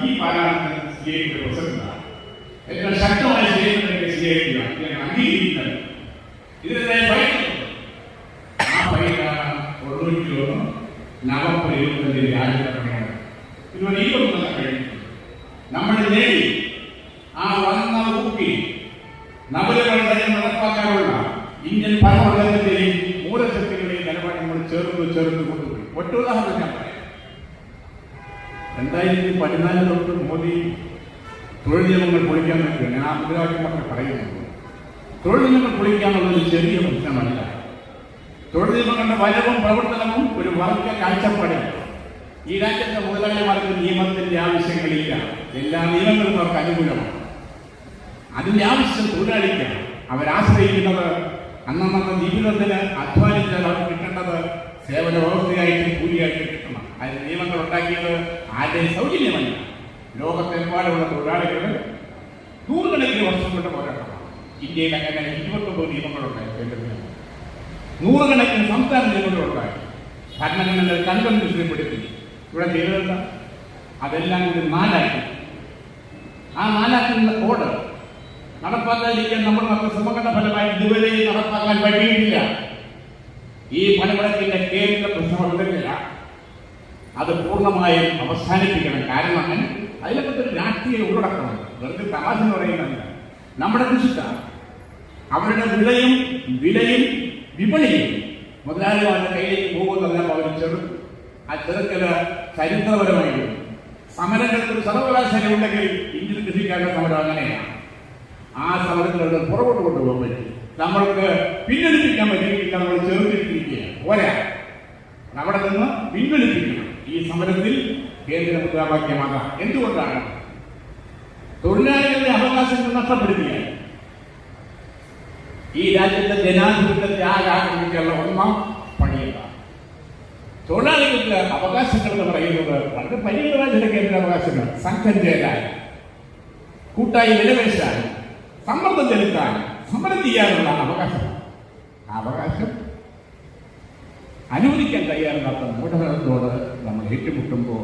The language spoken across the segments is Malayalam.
ഈ പാരായണത്തിന് സ്വീകരിക്കുന്ന പ്രസംഗമാണ് ഏറ്റവും ശക്തമായ സ്വീകരിക്കുന്നത് സ്വീകരിക്കുക ഞാൻ അംഗീകരിക്കുന്നത് ഭയക്കുന്നു ആ ഭയക്കാണ് തൊണ്ണൂറ്റി ഒന്ന് നവംബർ ഇരുപത്തഞ്ചിന് രാജ്യത്തടങ്ങുന്നത് ഇതുവരെ ഇരുപത്തൊന്ന് കഴിഞ്ഞു നമ്മൾ നേടി ആ വന്ന ഊക്കി നവലുകൾ നടപ്പാക്കാനുള്ള ഇന്ത്യൻ ഭരണഘടനയുടെയും മൂലശക്തികളുടെയും നിലപാട് നമ്മൾ ചേർന്ന് ചേർന്ന് കൊണ്ടുപോയി. ഒറ്റ ഉദാഹരണം ഞാൻ പറയാം. രണ്ടായിരത്തി പതിനാല് തൊട്ട് മോദി തൊഴിൽ നിയമങ്ങൾ പൊളിക്കാൻ പറ്റും ഞാൻ ആ മുദ്രാവാക്യം മാത്രമേ പറയുന്നുള്ളൂ. തൊഴിൽ നിയമങ്ങൾ പൊളിക്കുക ചെറിയ പ്രശ്നമല്ല. തൊഴിൽ നിയമങ്ങളുടെ വരവും പ്രവർത്തനവും ഒരു വർഗ കാഴ്ചപ്പാടില്ല ഈ രാജ്യത്തെ മുതലാളിമാർക്ക് നിയമത്തിന്റെ ആവശ്യങ്ങളില്ല. എല്ലാ നിയമങ്ങളും അവർക്ക് അനുകൂലമാണ്. അതിന്റെ ആവശ്യം തൊഴിലാളിക്കാണ് അവരാശ്രയിക്കുന്നത് അന്നന്നത്തെ ജീവിതത്തിന് അധ്വാനിച്ചാൽ അവർക്ക് കിട്ടേണ്ടത് സേവന വ്യവസ്ഥയായിട്ടും കൂലിയായിട്ടും കിട്ടണം. അതിന് നിയമങ്ങൾ ഉണ്ടാക്കിയത് ആരുടെയും സൗജന്യമല്ല. ലോകത്തെമ്പാടുള്ള തൊഴിലാളികൾ നൂറുകണക്കിന് വർഷം കൊണ്ട് പോരാട്ടമാണ്. ഇന്ത്യയിൽ അങ്ങനെ ഇരുപത്തൊമ്പത് നിയമങ്ങളുണ്ട് കേന്ദ്രത്തിൽ. നൂറുകണക്കിന് സംസ്ഥാന നിയമങ്ങളുണ്ടായി. ഭരണഘടനയിൽ കണ്ടം വിഷയപ്പെടുത്തി ഇവിടെ ചെയ്തതല്ല അതെല്ലാം കൂടി നാലാക്കി. ആ നാലാക്കുന്ന ഓർഡർ നടപ്പാക്കാതിരിക്കാൻ നമ്മൾ നമുക്ക് ശ്രമങ്ങളുടെ ഫലമായി ഇതുവരെ നടപ്പാക്കാൻ പറ്റിയിട്ടില്ല. ഈ പണിമുടക്കിന്റെ കേന്ദ്ര പ്രശ്നമുണ്ടെന്നില്ല അത് പൂർണമായും അവസാനിപ്പിക്കണം. കാരണം അതിനകത്ത് ഒരു രാഷ്ട്രീയ ഉള്ളടക്കമുണ്ട് വെറുതെ തമാശ എന്ന് പറയുന്നില്ല നമ്മുടെ കൃഷിക്കാർ അവരുടെ വിളയും വിലയും വിപണിയും മുതലാളിമാരുടെ കയ്യിലേക്ക് പോകുന്നതെല്ലാം അവർ ചെറു ആ ചെറുക്കൽ ചരിത്രപരമായിരുന്നു സമരങ്ങൾക്ക് ഒരു സർവകലാശാല ഉണ്ടെങ്കിൽ ഇന്ത്യൻ കൃഷിക്കാരുടെ സമരം അങ്ങനെയാണ്. ആ സമരത്തിലുള്ള പുറകോട്ട് കൊണ്ടുപോകാൻ പറ്റും. നമ്മൾക്ക് പിൻവലിപ്പിക്കാൻ പറ്റിയിട്ടില്ല. നമ്മൾ ചെറുതിരിക്കുകയാണ് പോരാ. അവിടെ നിന്ന് പിൻവലിപ്പിക്കണം. ഈ സമരത്തിൽ കേന്ദ്ര മുദ്രാവാക്യമാകാം എന്തുകൊണ്ടാണ്? തൊഴിലാളികളുടെ അവകാശങ്ങൾ നഷ്ടപ്പെടുത്തിയ ഈ രാജ്യത്തെ ജനാധിപത്യത്തെ ആരാധിക്കാനുള്ള ഒന്നാം പണിയല്ല. തൊഴിലാളികളുടെ അവകാശങ്ങൾ എന്ന് പറയുന്നത് വളരെ പരിമിതമായ ചില കേന്ദ്ര അവകാശങ്ങൾ സംഘം ചേരാൻ കൂട്ടായി വിലപേശാൻ സമ്മർദ്ദം ചെലുത്താൻ സമരം ചെയ്യാനുള്ള അവകാശം അവകാശം അനുവദിക്കാൻ തയ്യാറില്ലാത്ത മൂഢതയോട് നമ്മൾ ഏറ്റുമുട്ടുമ്പോൾ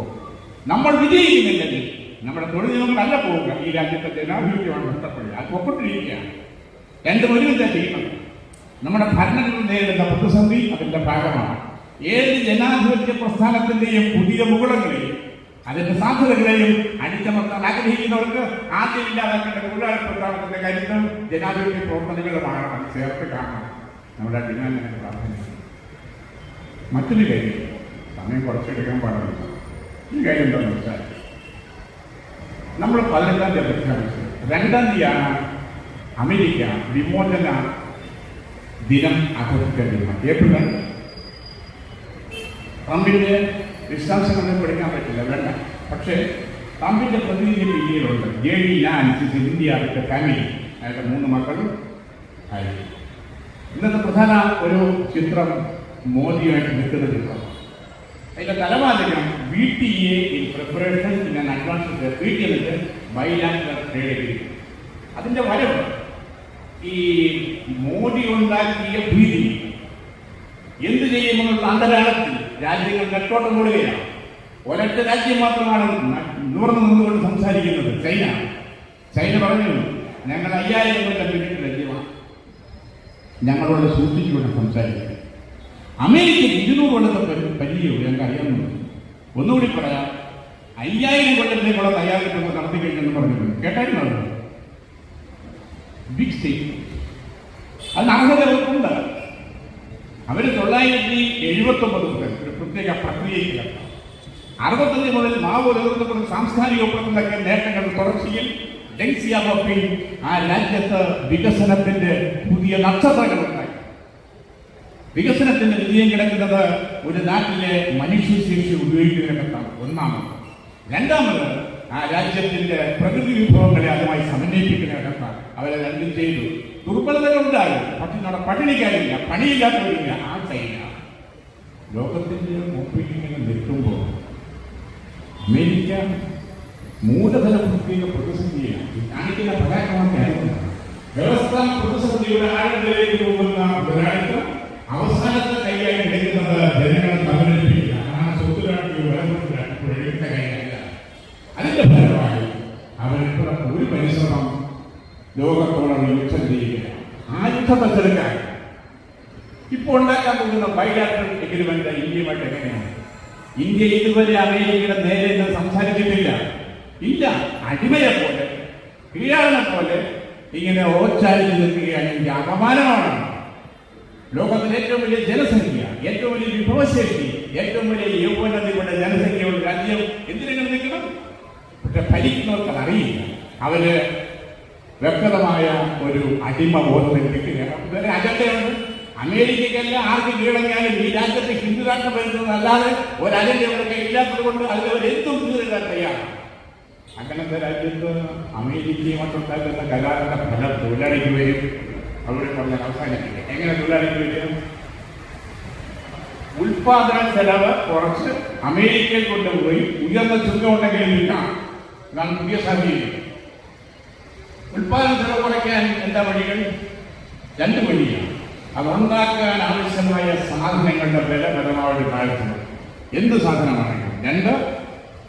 നമ്മൾ വിജയിക്കുന്നില്ലെങ്കിൽ നമ്മുടെ തൊഴിൽ നമ്മളല്ല പോവുക ഈ രാജ്യത്തെ ജനാധിപത്യമാണ് നഷ്ടപ്പെടുക അത് ഒപ്പിട്ടിരിക്കുകയാണ്. രണ്ടും ഒരുമിച്ച് ചെയ്യണം നമ്മുടെ ഭരണങ്ങൾ നേരിടുന്ന പ്രതിസന്ധി അതിന്റെ ഭാഗമാണ്. ഏത് ജനാധിപത്യ പ്രസ്ഥാനത്തിന്റെയും പുതിയ മുകുളങ്ങളെയും അതിന്റെ സാധ്യതകളെയും അടിച്ചമർത്താൻ ആഗ്രഹിക്കുന്നവർക്ക് ആദ്യം ഇല്ലാതാക്കേണ്ട തൊഴിലാളി പ്രസ്ഥാനത്തിന്റെ കരുത്തും ജനാധിപത്യ പ്രവർത്തനങ്ങളുമാണ് ചേർത്ത് കാണണം. നമ്മുടെ ഡിമാൻഡിനെ പ്രാർത്ഥന മറ്റൊരു കാര്യം സമയം കുറച്ചെടുക്കാൻ പാടില്ല. ഈ കാര്യം എന്താണെന്ന് വെച്ചാൽ നമ്മൾ പതിനെട്ടാം തീയതി പ്രഖ്യാപിച്ചു രണ്ടാം തീയതിയാണ് അമേരിക്ക വിമോചന ദിനം ആഘോഷിക്കേണ്ടിരുന്നത് ഏപ്രിൽ രണ്ട്. ട്രംപിന്റെ വിശദാംശങ്ങളൊന്നും പഠിക്കാൻ പറ്റില്ല വേണ്ട പക്ഷേ ട്രംപിന്റെ പ്രതിനിധി ഇന്ത്യയിലുണ്ട് J D Vance India family അയാളുടെ മൂന്ന് മക്കളും ആയി ഇന്നത്തെ പ്രധാന ഒരു ചിത്രം മോദിയായിട്ട് നിൽക്കുന്ന ചിത്രം അതിന്റെ തലവാചകം B T A in preparation in an advance വീട്ടിൽ എന്നിട്ട് ബൈലാൻഡർ ട്രേഡ് അതിന്റെ വരവ് ഈ മോദി ഉണ്ടാക്കിയ ഭീതി എന്ത് ചെയ്യുമെന്നുള്ള അന്തരാളത്തിൽ രാജ്യങ്ങൾ നെട്ടോട്ടം കൂടുകയാണ് ഒരൊറ്റ രാജ്യം മാത്രമാണ് നൂർന്നു നിന്നുകൊണ്ട് സംസാരിക്കുന്നത്. ചൈന. ചൈന പറഞ്ഞു ഞങ്ങൾ അയ്യായിരം കൊല്ലം പിന്നിട്ട് രാജ്യമാണ് ഞങ്ങളോട് സൂക്ഷിച്ചുകൊണ്ട് സംസാരിക്കുന്നത് അമേരിക്കയ്ക്ക് ഇരുന്നൂറ് കൊല്ലത്തെ പരി- പരിചയമുള്ളൂ ഞങ്ങൾക്ക് അറിയാമെന്നു ഒന്നുകൂടി പറയാം അയ്യായിരം കൊല്ലത്തിലേക്കുള്ള തയ്യാറെടുപ്പ് നടത്തി കഴിഞ്ഞെന്ന് പറഞ്ഞിട്ടുണ്ട്. കേട്ടായിരുന്നു ബിഗ് സ്റ്റേറ്റ് അത് അർഹതകൾക്കുണ്ട് അവർ തൊള്ളായിരത്തി എഴുപത്തി ഒമ്പത് മുതൽ ഒരു പ്രത്യേക പ്രക്രിയയിൽ അറുപത്തഞ്ച് മുതൽ മാവോ നേതൃത്വപ്പെടുന്ന സാംസ്കാരിക ഒപ്പത്തിലൊക്കെ നേട്ടങ്ങൾ തുടർച്ചയിൽ ഡെങ് ആ രാജ്യത്ത് വികസനത്തിന്റെ പുതിയ നക്ഷത്രങ്ങൾ ഉണ്ടായി വികസനത്തിന്റെ വിജയം കിടക്കുന്നത് ഒരു നാട്ടിലെ മനുഷ്യശേഷി ഉപയോഗിക്കുന്നതിനകത്താണ് ഒന്നാമത്. രണ്ടാമത് ആ രാജ്യത്തിന്റെ പ്രകൃതി വിഭവങ്ങളെ അതുമായി സമന്വയിപ്പിക്കുന്നതിനകത്താണ് അവരെ രണ്ടും ചെയ്തു. ദുർബലതകൾ ഉണ്ടാകും പക്ഷെ നമ്മുടെ പട്ടിണിക്കാരില്ല പണിയില്ലാത്തവരില്ല. ആ ചൈന. ലോകത്തിന്റെ മുമ്പിൽ നിൽക്കുമ്പോൾ അമേരിക്ക മൂലധന പ്രത്യേക പ്രതിസന്ധിയാണ് കാണിക്കുന്ന പരാക്രമത്തെ വ്യവസ്ഥ പ്രതിസന്ധിയുടെ ആഴത്തിലേക്ക് പോകുന്ന മുതലാളിത്തം അവസാനത്തെ കൈയായി എടുക്കുന്നത് ജനങ്ങളെ സമരപ്പിക്കുക ആ സ്വത്തുരാഷ്ട്രീയ വരമുണ്ടാക്കി കൈയല്ല. അതിന്റെ ഫലമായി അവരിപ്പോൾ ഒരു പരിശ്രമം ലോകത്തോളം യുദ്ധം ചെയ്യുക ആ യുദ്ധം വെച്ചെടുക്കാൻ. ഇപ്പോൾ ഉണ്ടാക്കാൻ പോകുന്ന ബൈലാറ്ററൽ എഗ്രിമെന്റ് ഇന്ത്യയുമായിട്ട് എങ്ങനെയാണ്? ഇന്ത്യ ഇതുവരെ അമേരിക്കയുടെ നേരെ നിന്ന് സംസാരിച്ചിട്ടില്ല. ഇല്ല അടിമയെ പോലെ കീഴാളനെ പോലെ ഇങ്ങനെ ഓച്ചാരി നിൽക്കുകയാണ് ഇന്ത്യ അപമാനമാണ്. ലോകത്തിലെ ഏറ്റവും വലിയ ജനസംഖ്യ ഏറ്റവും വലിയ വിഭവശേഷി ഏറ്റവും വലിയ യൗവനതയുടെ ജനസംഖ്യയുള്ള രാജ്യം എന്തിനെങ്കിലും നിൽക്കണം പക്ഷെ ഭരിക്കുന്നവർക്ക് അറിയില്ല. അവർ വ്യക്തമായ ഒരു അടിമ ബോധത്തിൽ കിട്ടുകയാണ് അജണ്ടയാണ്. അമേരിക്കയ്ക്കല്ല ആർക്ക് കീഴടങ്ങിയാലും ഈ രാജ്യത്ത് ഹിന്ദുരാഷ്ട്രം വരുന്നത് വരുന്നതല്ലാതെ ഒരു അജണ്ട ഇവിടെ ഇല്ലാത്തത് കൊണ്ട് അതിൽ അവർ എന്തും കീഴിടാൻ തയ്യാറാണ്. അങ്ങനത്തെ രാജ്യത്ത് അമേരിക്കയുമായിട്ടുണ്ടാക്കുന്ന കലാറിന്റെ ഫലം തൊഴിലാളിക്ക് വരും. അവിടെ പറഞ്ഞാൽ അവസാനിക്കില്ല എങ്ങനെ തൊഴിലാളികൾ വരും ഉൽപാദന ചെലവ് കുറച്ച് അമേരിക്കയിൽ കൊണ്ടുപോയി ഉയർന്ന ചുങ്കം ഉണ്ടെങ്കിലും ഇല്ല. ഇതാണ് പുതിയ സാഹചര്യം ഉൽപാദന ചെലവ് കുറയ്ക്കാൻ എന്താ വഴികൾ? രണ്ട് വഴിയാണ്. അതുണ്ടാക്കാൻ ആവശ്യമായ സാധനങ്ങളുടെ വില പരമാവധി താഴ്ത്തുന്നത് എന്ത് സാധനമാണെങ്കിലും രണ്ട്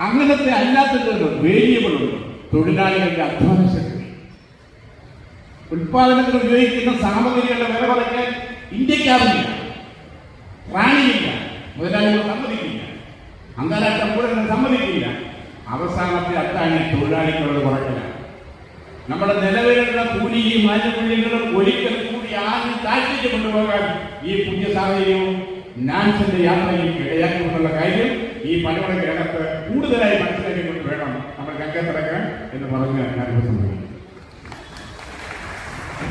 അങ്ങനത്തെ അല്ലാത്തതൊരു വേരിയബിൾ ഉണ്ട്. തൊഴിലാളികളുടെ അധ്വാന ശക്തി. ഉൽപാദനത്തിന് ഉപയോഗിക്കുന്ന സാമഗ്രികളുടെ വില കുറയ്ക്കാൻ ഇന്ത്യക്കാവില്ല റാണിയില്ല മുതലാളികൾ സമ്മതിക്കില്ല. അന്താരാഷ്ട്ര കൂടങ്ങൾ സമ്മതിക്കില്ല. അവസാനത്തെ അത്താണ് തൊഴിലാളികളുടെ കുറയ്ക്കലാണ് നമ്മുടെ നിലവിലുള്ള കൂലിയും ആനുകൂല്യങ്ങളും ഒരിക്കൽ കൂടി ആദ്യം താഴ്ത്തിച്ച് കൊണ്ടുപോകാൻ ഈ പുതിയ സാഹചര്യവും നാൻസിന്റെ യാത്രയിൽ ഇടയാക്കുമെന്നുള്ള കാര്യം ഈ പലവടക്കകത്ത് കൂടുതലായി മനസ്സിലാക്കിക്കൊണ്ട് വേണം നമ്മൾ കങ്കത്തിറക്കാൻ എന്ന് പറഞ്ഞ് ഞാൻ ഉപസംഹരിക്കും